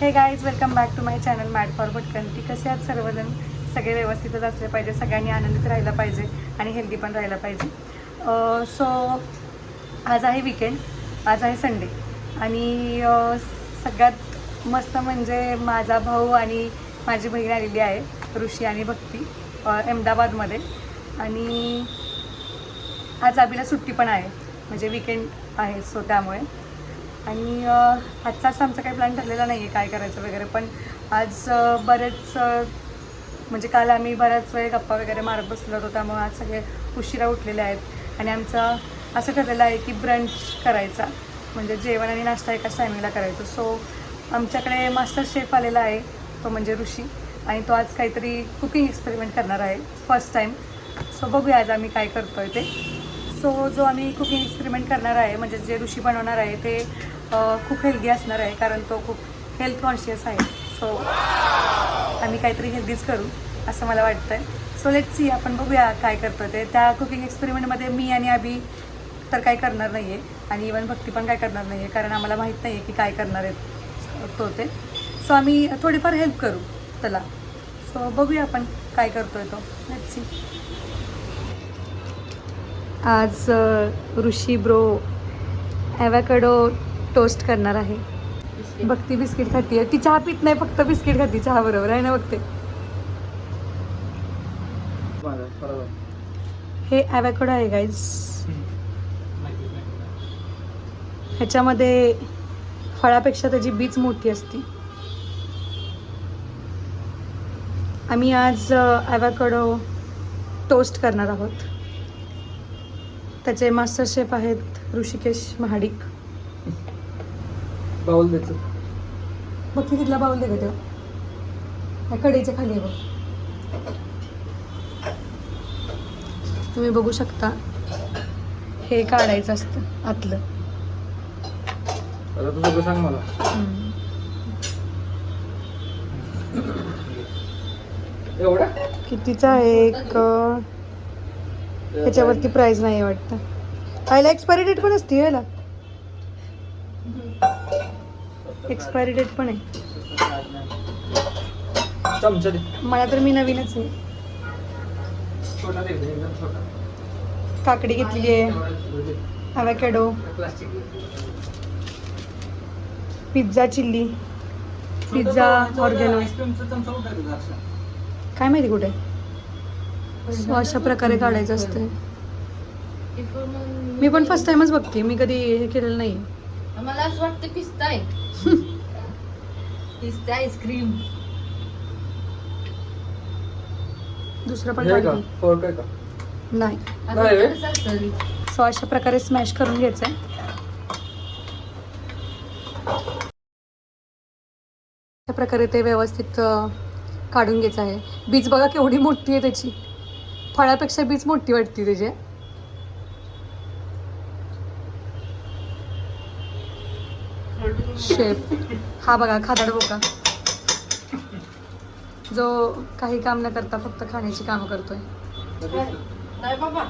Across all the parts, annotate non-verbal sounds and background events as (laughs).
Hey guys welcome back to my channel mad for Bhatkanti कसे आहेत सर्वजण? सगळे व्यवस्थितच असले पाहिजे सगळ्यांनी आनंदित राहिलं पाहिजे आणि हेल्दी पण राहिलं पाहिजे. सो आज आहे विकेंड आज आहे संडे आणि सगळ्यात मस्त म्हणजे माझा भाऊ आणि माझी बहीण आलेली आहे ऋषी आणि भक्ती अहमदाबादमध्ये. आणि आज आबीला सुट्टी पण आहे म्हणजे विकेंड आहे सो त्यामुळे. आणि आजचा असं आमचा काही प्लॅन ठरलेला नाही आहे काय करायचं वगैरे पण आज बरेच म्हणजे काल आम्ही बऱ्याच वेळ गप्पा वगैरे मारत बसलो होतो त्यामुळे आज सगळे उशिरा उठलेले आहेत. आणि आमचं असं ठरलेलं आहे की ब्रंच करायचा. म्हणजे जेवण आणि नाश्ता एकाच टायमिंगला करायचो. सो आमच्याकडे मास्टर शेफ आलेला आहे तो म्हणजे ऋषी. आणि तो आज काहीतरी कुकिंग एक्सपेरिमेंट करणार आहे फर्स्ट टाईम सो बघूया आज आम्ही काय करतो आहे ते. सो जो आम्ही कुकिंग एक्सपेरिमेंट करणार आहे म्हणजे जे ऋषी बनवणार आहे ते खूप हेल्दी असणार आहे कारण तो खूप हेल्थ कॉन्शियस आहे. सो आम्ही काहीतरी हेल्दीच करू असं मला वाटतं आहे सो लेट सी आपण बघूया काय करतो ते. त्या कुकिंग एक्सपेरिमेंटमध्ये मी आणि अभि तर काय करणार नाही आहे आणि इवन भक्ती पण काय करणार नाही आहे कारण आम्हाला माहीत नाही आहे की काय करणार आहेत तो ते. सो आम्ही थोडीफार हेल्प करू त्याला. सो बघूया आपण काय करतो आहे तो. लेट सी आज ऋषी ब्रो ॲवॅकडो टोस्ट करणार आहे. भक्ती बिस्किट खाती ती चहा पित नाही फक्त बिस्किट खाती चहा बरोबर. आहे ना बघते. हे ॲवॅकडो आहे गाईज ह्याच्यामध्ये फळापेक्षा त्याची बीच मोठी असती. आम्ही आज ॲवॅकडो टोस्ट करणार आहोत. त्याचे मास्टर शेफ आहेत ऋषिकेश महाडिक. बाउल द्यायचं बघ की तिथला बाऊल दे का तेव्हा ह्या कढईच्या खाली आहे बघ. तुम्ही बघू शकता हे काढायचं असतं आतलं. आता तू सगळं सांग मला. एवढा? कितीचा आहे एक? अं, ह्याच्यावरती प्राइस नाही वाटतं. आयला एक्सपायरी डेट पण असते याला एक्सपायरी डेट पण आहे. चमचा दे. मला तर मी नवीनच आहे. छोटा दे एकदम छोटा. काकडी घेतलेली आहे. Avocado plastic pizza chilli pizza oregano? काय माहिती कुठे? अशा प्रकारे काढायचं असतं मी पण फर्स्ट टाइमच बघते. मी कधी हे केलेलं नाही मला असं वाटतं पिस्ता आहे. पिस्ता आईस्क्रीम. दुसरं पण हे का? काढते फोर्क आहे का? नाही. नाही रे. सो अशा प्रकारे स्मॅश करून घ्यायचं आहे अशा प्रकारे ते व्यवस्थित अं, काढून घ्यायचं आहे. बीज बघा केवढी मोठी आहे त्याची. फळापेक्षा बीज मोठी वाटते त्याची. शेप हा बघा खादाड बोका. जो काही काम न करता फक्त खाण्याची कामं करतोय. नाही बाबा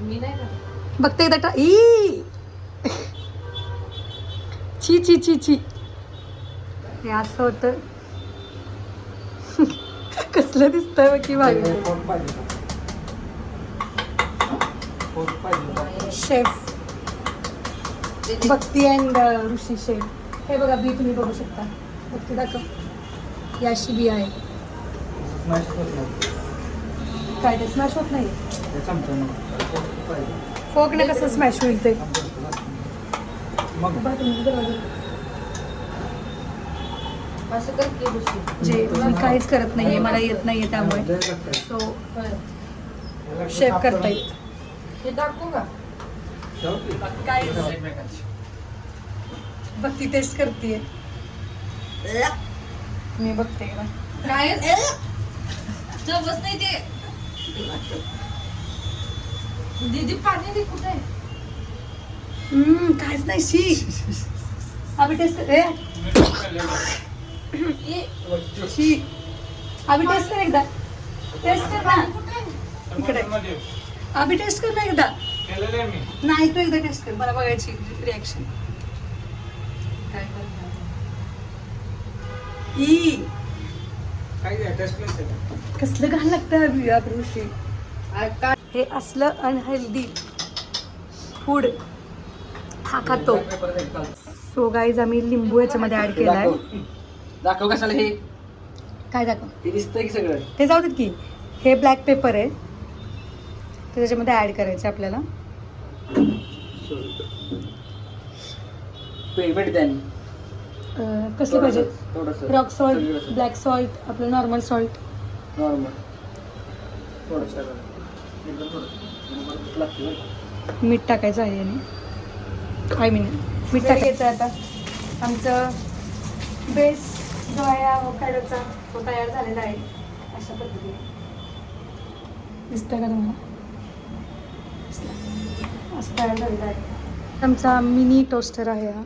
मी नाही खात. बघते एकदा ई! ची ची ची ची. हे असं होतं. कसलं दिसतंय बघ की का? Chef Bhakti and Rishi chef हे बघा बी तुम्ही बघू शकता. भक्ती दाखव. अशी बी आहे. स्मॅश होत नाही. काय ते स्मॅश होत नाही? हे. फोकने कसं स्मॅश होईल ते. जे मी काहीच करत नाहीये मला येत नाहीये त्यामुळे? सो बरं. शेफ करतायत. हे टाकू का ठेव की. काय एकमेकांची. भक्ती टेस्ट करते मी बघते एकदा. काय? (laughs) जबस नाही ते. दीदी पाणी दे कुठे? काहीच नाही शी. आम्ही टेस्ट कर ए, शी. आम्ही टेस्ट कर एकदा. टेस्ट कर ना. कुठे आहे? इकडे. आम्ही टेस्ट कर ना एकदा. नाही तू एकदा टेस्ट कर. मला बघायची रिॲक्शन काय करणार? ई? कसलं घाण लागतं या दिवशी हे असलं अनहेल्दी फूड हा खातो. सो गाईज आम्ही लिंबू याच्यामध्ये ऍड केलाय. दाखव. कशाला हे. काय दाखव? हे दिसतंय की सगळं? ते जाऊ देत की. हे ब्लॅक पेपर आहे. ते त्याच्यामध्ये ऍड करायचे आपल्याला. पेमेंट द्या कसलं पाहिजे? थोडंसं रॉक सॉल्ट ब्लॅक सॉल्ट आपलं नॉर्मल सॉल्ट नॉर्मल? मीठ टाकायचं आहे याने. आय मीन मीठ टाकायचं. आहे आता. आमचं बेस जो आहे अवोकाडोचा तो तयार झालेला आहे. अशा पद्धतीने. दिसतंय का तुम्हाला. असं तयार झालेलं आहे. आमचा मिनी टोस्टर आहे हा.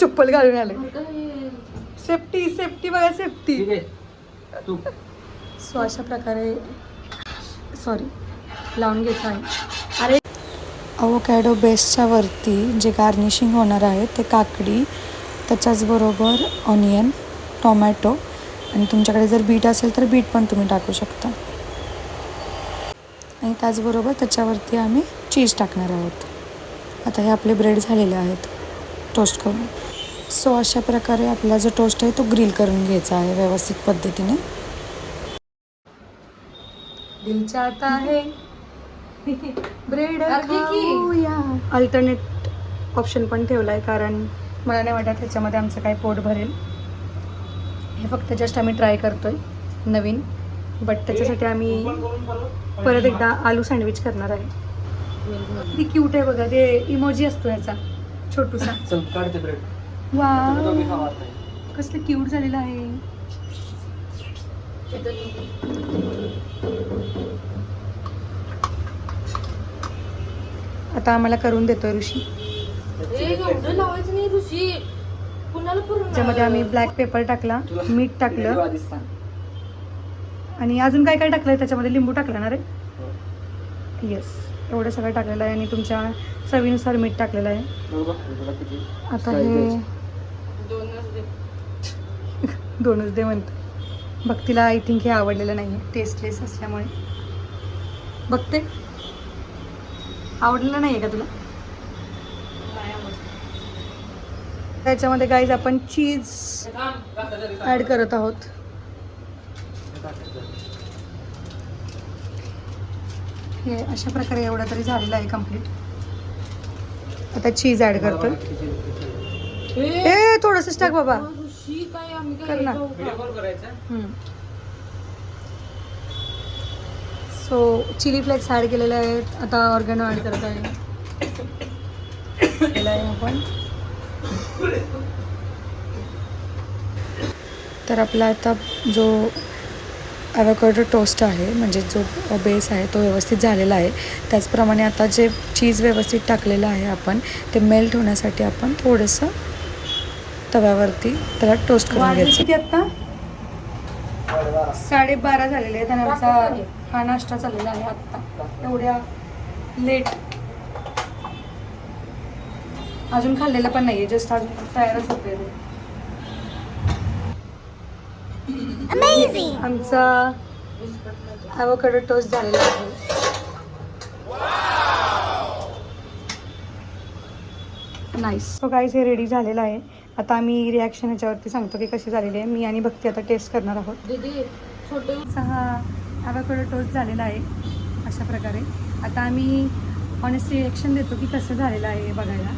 चप्पल घालून आले. सेफ्टी सेफ्टी बघा सेफ्टी ठीक आहे. तू. सो अशा प्रकारे सॉरी लावून घ्यायचं आहे अरे. अवोकॅडो बेसच्या वरती जे गार्निशिंग होणार आहे ते काकडी त्याच्याचबरोबर ऑनियन टोमॅटो आणि तुमच्याकडे जर बीट असेल तर बीट पण तुम्ही टाकू शकता. आणि त्याचबरोबर त्याच्यावरती आम्ही चीज टाकणार आहोत. आता हे आपले ब्रेड झालेले आहेत. टोस्ट करून. सो अशा प्रकारे आपला जो टोस्ट आहे तो ग्रिल करून घ्यायचा आहे व्यवस्थित पद्धतीने. दिल चाहता है ब्रेड अल्टरनेट ऑप्शन पण ठेवला आहे कारण मला नाही वाटत ह्याच्यामध्ये आमचं काही पोट भरेल. हे फक्त जस्ट आम्ही ट्राय करतोय नवीन. बट त्याच्यासाठी आम्ही परत एकदा आलू सँडविच करणार आहे. ती क्यूट आहे बघा ते इमोजी असतो ह्याचा छोटूसा. चल काढते ब्रेड वा. कसलं क्यूट झालेलं आहे. आता आम्हाला करून देतोय ऋषी. एवढं लावायचं नाही ऋषी. कुणाला पूर्ण त्याच्यामध्ये आम्ही ब्लॅक पेपर टाकला मीठ टाकलं. आणि अजून काय काय टाकलंय? त्याच्यामध्ये लिंबू टाकलं ना रे? हो. येस एवढं सगळं टाकलेलं आहे आणि तुमच्या चवीनुसार मीठ टाकलेलं आहे. आता हे. दोनच दे. (laughs) दोनच दे म्हणतो. भक्तीला आय थिंक हे आवडलेलं नाही आहे टेस्टलेस असल्यामुळे. बघते. आवडलेलं नाही आहे का तुला? नाही आवडत. त्याच्यामध्ये गाईज आपण चीज ॲड करत आहोत टाकायचं. हे अशा प्रकारे एवढं तरी झालेलं आहे कंप्लीट आता चीज ॲड करतोय ए, ए थोडंसंच टाक बाबा. कर ना. सो चिली फ्लेक्स ॲड केलेले आहेत. आता ऑर्गॅनो ॲड करत आहे. केलं आहे आपण. तर आपला आता जो ॲव्होकॅडो टोस्ट आहे म्हणजे जो बेस आहे तो व्यवस्थित झालेला आहे. त्याचप्रमाणे आता जे चीज व्यवस्थित टाकलेलं आहे आपण ते मेल्ट होण्यासाठी आपण थोडंसं तव्यावरती त्याला टोस्ट करून घ्यायचं. किती आता? साडेबारा झालेले आहेत आणि आमचा हा नाश्ता चाललेला आहे आत्ता. एवढ्या लेट अजून खाल्लेलं पण नाहीये जस्ट अजून तयारच होते आमचा ॲव्होकॅडो टोस्ट झालेला आहे. नाईस सो गाईज हे रेडी झालेलं आहे. आता आम्ही रिॲक्शन ह्याच्यावरती सांगतो की कशी झालेली आहे. मी आणि भक्ती आता टेस्ट करणार आहोत. हा ॲव्होकॅडो टोस्ट झालेला आहे. अशा प्रकारे. आता आम्ही ऑनेस्ट रिॲक्शन देतो की कसं झालेलं आहे हे बघायला.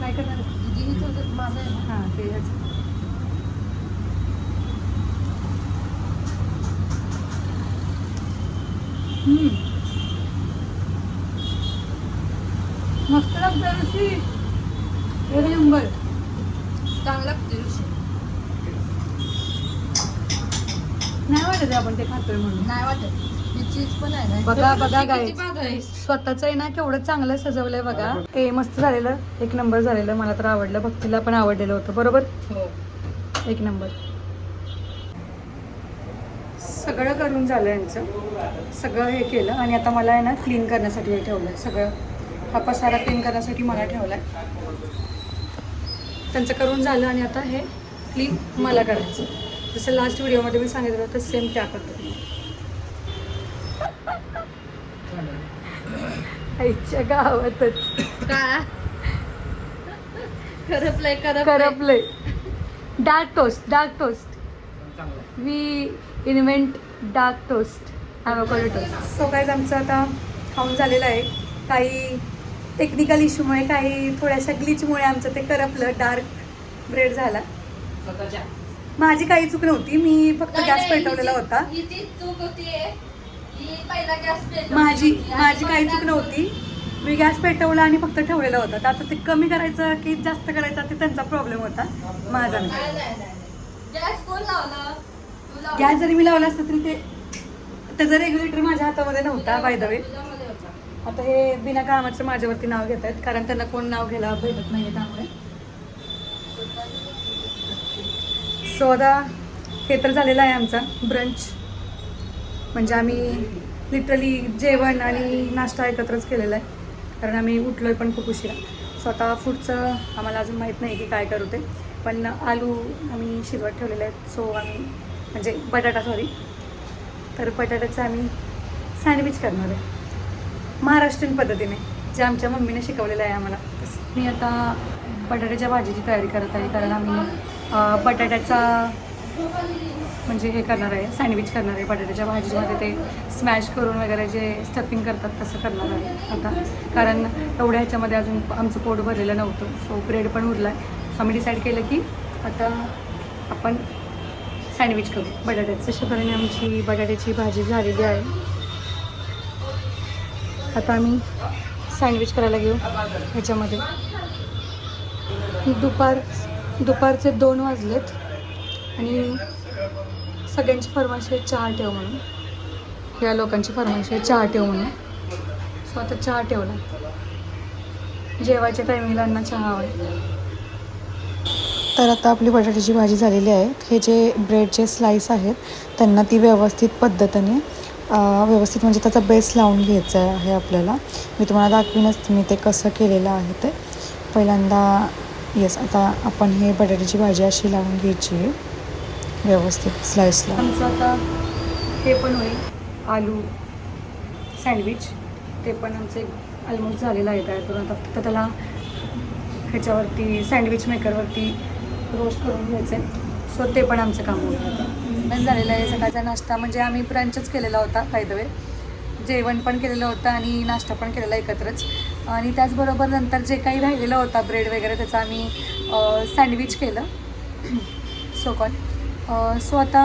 काय करणार हे ते. मस्त लागतं ऋषी. एक नंबर चांगलं लागते ऋषी. नाही वाटत आपण ते खातोय म्हणून. नाही वाटत. चीज पण आहे ना. बघा, बघा स्वतःच आहे ना केवढं चांगलं सजवलंय बघा. ते मस्त झालेलं एक नंबर झालेलं. मला तर आवडलं. भक्तीला पण आवडलेलं होतं. बरोबर? हो. एक नंबर सगळं करून झालं यांचं. सगळं हे केलं. आणि आता मला आहे ना क्लीन करण्यासाठी हे ठेवलं आहे सगळं. हा पसारा क्लीन करण्यासाठी मला ठेवला आहे त्यांचं करून झालं आणि आता हे क्लीन मला करायचं. जसं लास्ट व्हिडिओमध्ये मी सांगितलं होतं सेम त्या पद्धतीने. आईच्या गावातच. काय करपलंय करपलंय. करपले dark toast dark toast. We invent dark toast avocado toast so काहीच आमचं आता खाऊन झालेलं आहे. काही टेक्निकल इश्यूमुळे काही थोड्याशा ग्लिचमुळे आमचं ते करपलं डार्क ब्रेड झाला. माझी काही चूक नव्हती. मी फक्त गॅस पेटवलेला होता. होती माझी माझी काही चूक नव्हती. मी गॅस पेटवला आणि फक्त ठेवलेला होता. तर आता ते कमी करायचं की जास्त करायचं ते त्यांचा प्रॉब्लेम होता. माझा नाही. गॅस जरी मी लावला असता तरी ते त्याचा रेग्युलेटर माझ्या हातामध्ये नव्हता बाय द वे. आता हे बिना कामाचं माझ्यावरती नाव घेत आहेत कारण त्यांना कोण नाव घ्यायला भेटत नाही त्यामुळे. सो आता हे तर झालेलं आहे आमचा ब्रंच म्हणजे आम्ही लिटरली जेवण आणि नाश्ता एकत्रच केलेला आहे. कारण आम्ही उठलो आहे पण खूप उशिरा. सो आता फूडचं आम्हाला अजून माहीत नाही की काय करू ते. पण आलू आम्ही शिजवत ठेवलेले आहेत. सो आम्ही म्हणजे बटाटा सॉरी तर बटाट्याचं आम्ही सँडविच करणार आहे. महाराष्ट्रीयन पद्धतीने जे आमच्या मम्मीने शिकवलेलं आहे आम्हाला. मी आता बटाट्याच्या भाजीची तयारी करत आहे. कारण आम्ही बटाट्याचा म्हणजे हे करणार आहे सँडविच करणार आहे बटाट्याच्या भाजीमध्ये ते स्मॅश करून वगैरे जे स्टफिंग करतात तसं करणार आहे आता. कारण एवढ्या ह्याच्यामध्ये अजून आमचं पोट भरलेलं नव्हतं सो ब्रेड पण उरला आहे सो आम्ही डिसाईड केलं की आता आपण सँडविच करू बटाट्याचं. अशा तऱ्हेने आमची बटाट्याची भाजी झालेली आहे. आता आम्ही सँडविच करायला घेऊ ह्याच्यामध्ये. दुपार दुपारचे दोन वाजलेत आणि सगळ्यांची फरमाईश आहे चहा ठेव म्हणून. या लोकांची फरमाईश आहे चहा ठेव म्हणून. सो आता चहा ठेवला. जेवायच्या टायमिंगला यांना चहा हवा तर आता आपली बटाट्याची भाजी झालेली आहे. हे जे ब्रेडचे स्लाईस आहेत त्यांना ती व्यवस्थित पद्धतीने व्यवस्थित म्हणजे त्याचा बेस लावून घ्यायचा आहे आपल्याला. मी तुम्हाला दाखवीनच मी ते कसं केलेलं आहे ते. पहिल्यांदा येस आता आपण हे बटाट्याची भाजी अशी लावून घ्यायची आहे. व्यवस्थित स्लाईसला आमचं आता हे पण होईल. आलू सँडविच ते पण आमचं एक ऑलमोस्ट झालेलं आहे तयार करून. आता फक्त त्याला ह्याच्यावरती सँडविच मेकरवरती रोस्ट करून घ्यायचं आहे सो ते पण आमचं काम होईल पण झालेलं आहे. सकाळचा नाश्ता. म्हणजे आम्ही ब्रंचच केलेला होता बाय द वे जेवण पण केलेलं होतं आणि नाश्ता पण केलेला एकत्रच. आणि त्याचबरोबर नंतर जे काही राहिलेलं होता ब्रेड वगैरे त्याचं आम्ही सँडविच केलं. (clears throat) सो कॉल सो आता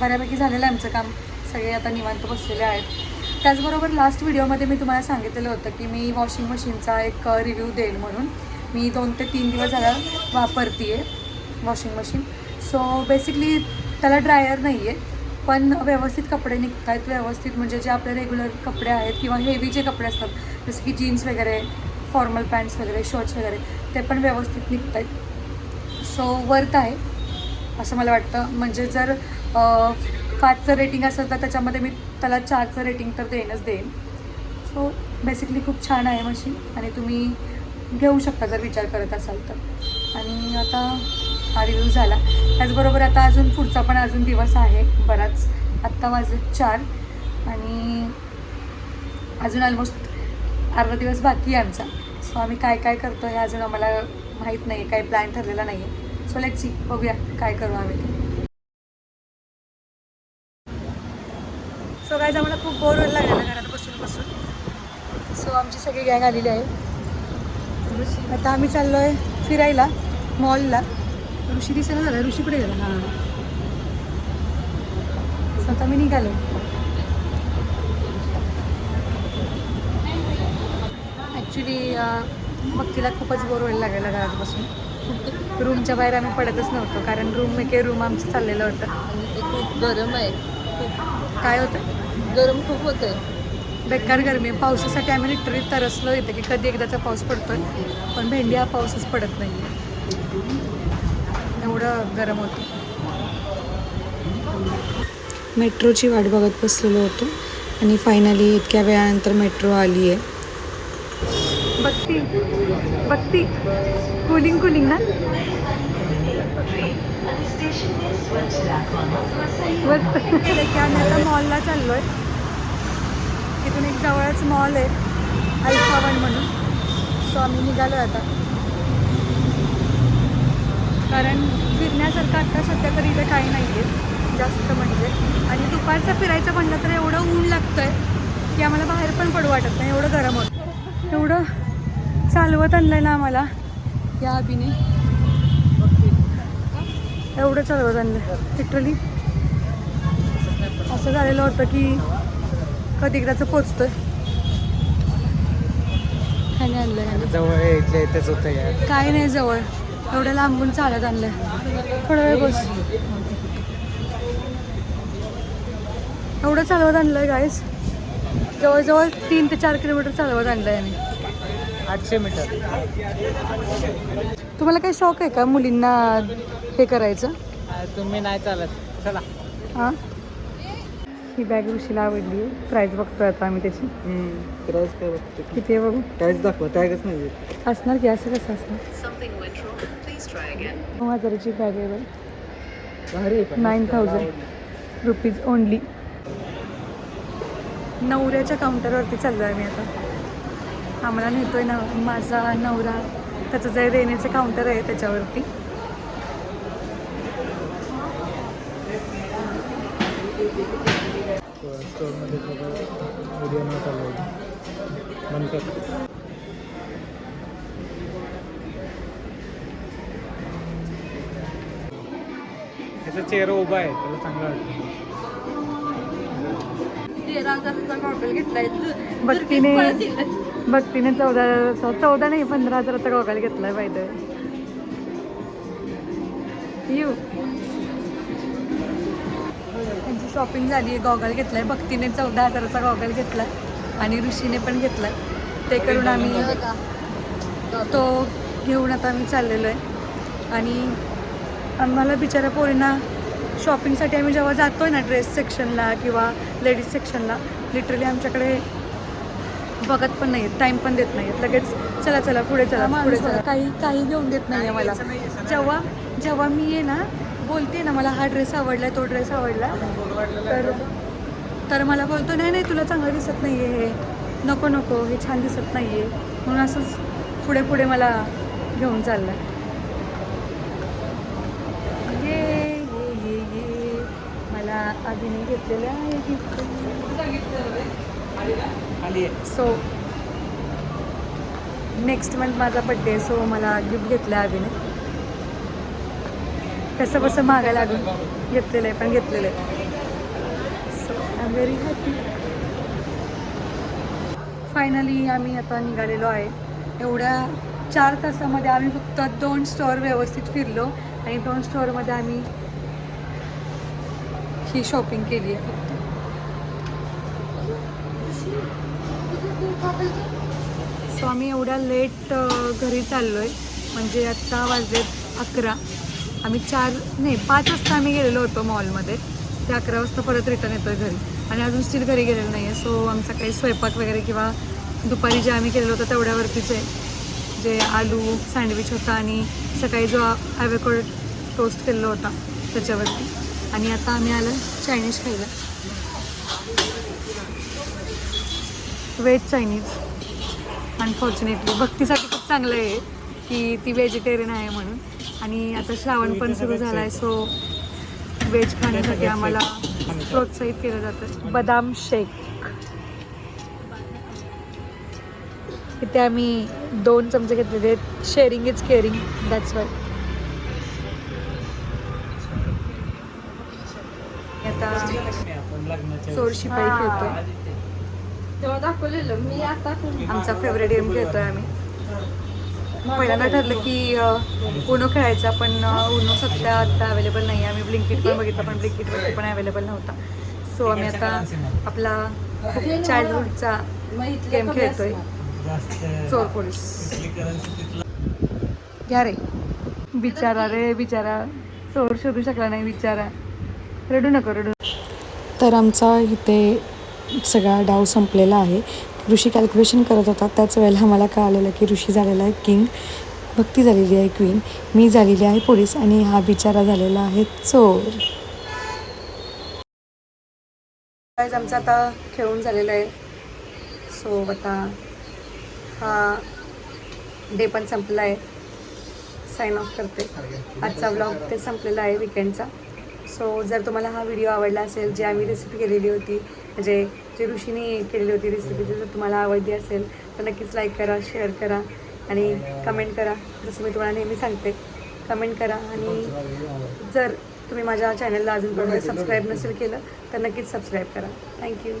बऱ्यापैकी झालेलं आहे आमचं काम. सगळे आता निवांत बसलेले आहेत. त्याचबरोबर लास्ट व्हिडिओमध्ये मी तुम्हाला सांगितलेलं होतं की मी वॉशिंग मशीनचा एक रिव्ह्यू देईल म्हणून. मी दोन ते तीन दिवस झाला वापरते आहे वॉशिंग मशीन सो बेसिकली त्याला ड्रायर नाही आहे पण व्यवस्थित कपडे निघत आहेत व्यवस्थित म्हणजे जे आपले रेग्युलर कपडे आहेत किंवा हेवी जे कपडे असतात जसं की जीन्स वगैरे फॉर्मल पॅन्ट्स वगैरे शर्ट्स वगैरे ते पण व्यवस्थित निघत आहेत सो वर्थ आहे. असं मला वाटतं. म्हणजे जर पाचचं रेटिंग असेल तर त्याच्यामध्ये मी त्याला चारचं रेटिंग तर देईनच देईन. सो बेसिकली खूप छान आहे मशीन आणि तुम्ही घेऊ शकता जर विचार करत असाल तर. आणि आता हा रिव्ह्यू झाला. त्याचबरोबर आता अजून पुढचा पण अजून दिवस आहे. बराच आत्ता वाजले चार. आणि अजून ऑलमोस्ट अर्धा दिवस बाकी आहे आमचा. सो आम्ही काय काय करतो हे अजून आम्हाला माहीत नाही काही प्लॅन ठरलेला नाही आहे सो लेट सी बघूया काय करू आम्ही. ते सो काय आम्हाला खूप बोर व्हायला लागला घरात बसून बसून. सो आमची सगळी गॅंग आलेली आहे. आता आम्ही चाललो आहे फिरायला मॉलला ऋषी दिसायला झाला ऋषी कुठे गेला? हां. सो आता मी निघालो. ॲक्च्युली भक्तीला खूपच बोर व्हायला लागायला घरात बसून. रूमच्या बाहेर आम्ही पडतच नव्हतो कारण रूम एक रूम आमचं चाललेलं होतं. आणि ते खूप गरम आहे. खूप काय होतं? गरम खूप होतंय. बेकार गरमी आहे. पावसासाठी आम्ही लिटरली तरसलो येते की कधी एकदाचा पाऊस पडतोय पण भेंडी हा पाऊसच पडत नाही. एवढं गरम होतं. मेट्रोची वाट बघत बसलेलो होतो आणि फायनली इतक्या वेळानंतर मेट्रो आली आहे बघती बघती कुलिंग कुलिंग ना? की आम्ही आता मॉलला चाललो आहे इथून एक जवळच मॉल आहे अल्फावन म्हणून. सो आम्ही निघालो आता. कारण फिरण्यासारखं आता सध्या तरी इथं काही नाही आहे जास्त म्हणजे. आणि दुपारचं फिरायचं म्हणलं तर एवढं ऊन लागतं आहे की आम्हाला बाहेर पण पडू वाटत नाही एवढं गरम होतं. एवढं चालवत आणलं ना आम्हाला. या अभिने एवढं चालवत आणलं लिटरली असं झालेलं होतं की कधी एकदाचं पोचतोय. ह्याने आणलं ह्याने जवळ काय नाही जवळ. एवढं लांबून चालत आणलंय. थोडा वेळ बस. एवढं चालवत आणलंय गाईस जवळजवळ तीन ते चार किलोमीटर चालवत आणलंय याने आठशे मीटर. तुम्हाला काही शौक आहे का मुलींना हे करायचं? तुम्ही नाही चालत. चला. हां? ही बॅग ऋषीला आवडली. प्राईज बघतोय आता आम्ही त्याची. प्राईस काय बघते किती आहे बघू? काहीच दाखवा टॅगच नाही असणार की असं कसं असणार? नऊ हजाराची बॅग आहे बघ. नाईन थाउजंड रुपीज ओनली नवऱ्याच्या काउंटरवरती चाललो आहे मी आता. आम्हाला नेतोय ना माझा नवरा त्याचं जे रेनेचं काउंटर आहे त्याच्यावरती. त्याचा चेहरा उभा आहे त्याला चांगला वाटतं. तेरा हजाराचा मॉडेल घेतलाय. तू- भक्तीने चौदा हजाराचा चौदा नाही पंधरा हजाराचा गॉगल घेतलाय पाहिजे यू त्यांची शॉपिंग झाली आहे गॉगल घेतलाय भक्तीने चौदा हजाराचा गॉगल घेतलाय आणि ऋषीने पण घेतलाय. ते करून आम्ही तो घेऊन आता आम्ही चाललेलो आहे. आणि आम्हाला बिचारा पोरींना शॉपिंगसाठी आम्ही जेव्हा जातो आहे ना ड्रेस सेक्शनला किंवा लेडीज सेक्शनला लिटरली आमच्याकडे बघत पण नाही टाईम पण देत नाहीत लगेच चला चला पुढे चला पुढे चला. काही काही घेऊन देत नाही मला. जेव्हा जेव्हा मी ये ना बोलते ना मला हा ड्रेस आवडला तो ड्रेस आवडला तर तर मला बोलतो नाही नाही तुला चांगलं दिसत नाही आहे हे. नको नको हे छान दिसत नाही आहे म्हणून असंच पुढे पुढे मला घेऊन चाललं ये ये ये ये. मला आधीने घेतलेलं आहे gift. खाली आहे. सो नेक्स्ट मंथ माझा बड्डे आहे सो मला गिफ्ट घेतलं आहे अभिने. कसं कसं मागायला लागून घेतलेलं आहे पण घेतलेलं आहे. So I am very happy finally आम्ही आता निघालेलो आहे. एवढ्या चार तासामध्ये आम्ही फक्त दोन स्टोअर व्यवस्थित फिरलो आणि दोन स्टोअरमध्ये आम्ही ही शॉपिंग केली आहे. तो आम्ही एवढ्या लेट घरी चाललो आहे म्हणजे आत्ता वाजलेत अकरा. आम्ही चार नाही पाच वाजता आम्ही गेलेलो होतो मॉलमध्ये ते अकरा वाजता परत रिटर्न येतो आहे घरी. आणि अजून स्टील घरी गेलेलो नाही आहे सो आमचा काही स्वयंपाक वगैरे किंवा दुपारी जे आम्ही केलेलं होतं तेवढ्यावरतीच आहे जे आलू सँडविच होता आणि सकाळी जो ॲवेकोड टोस्ट केलेला होता त्याच्यावरती. आणि आता आम्ही आलं चायनीज खायला. व्हेज चायनीज अनफॉर्च्युनेटली भक्तीसाठी खूप चांगलं आहे की ती व्हेजिटेरियन आहे म्हणून. आणि आता श्रावण पण सुरू झाला आहे सो व्हेज खाण्यासाठी आम्हाला प्रोत्साहित केलं जातं. बदाम शेक. इथे आम्ही दोन चमचे घेतलेले आहेत. Sharing is caring that's why आता आपण लग्नाच्या चोर शिपाई खेळतोय. तेव्हा दाखवलेलं. मी आता आमचा फेवरेट गेम खेळतोय आम्ही. पहिल्यांदा ठरलं की उनो खेळायचा पण उनो सध्या आता अवेलेबल नाही. आम्ही ब्लिंकिट पण बघितलं पण ब्लिंकिटवरती पण अवेलेबल नव्हता. सो आम्ही आता आपला चाइल्डहुडचा गेम खेळतोय. चोर पोलीस घ्या रे. बिचारा रे बिचारा. चोर शोधू शकला नाही बिचारा. रडू नको रडू तर आमचा इथे सगळा डाव संपलेला आहे. ऋषी कॅल्क्युलेशन करत होता. त्याच वेळेला आम्हाला कळालेलं की ऋषी झालेला आहे किंग भक्ती झालेली आहे क्वीन मी झालेली आहे पोलीस आणि हा बिचारा झालेला आहे चोर. गाईज आमचं आता खेळून झालेलं आहे. सो आता हा डे पण संपला आहे. साईन ऑफ करते. आजचा ब्लॉग ते संपलेला आहे विकेंडचा सो जर तुम्हाला हा व्हिडिओ आवडला असेल जी आम्ही रेसिपी केलेली होती म्हणजे जे ऋषीने केलेली होती रेसिपी ती जर तुम्हाला आवडली असेल तर नक्कीच लाईक करा शेअर करा आणि कमेंट करा. जसं मी तुम्हाला नेहमी सांगते कमेंट करा आणि जर तुम्ही माझ्या चॅनलला अजूनपर्यंत सबस्क्राईब नसेल केलं तर नक्कीच सबस्क्राईब करा. थँक्यू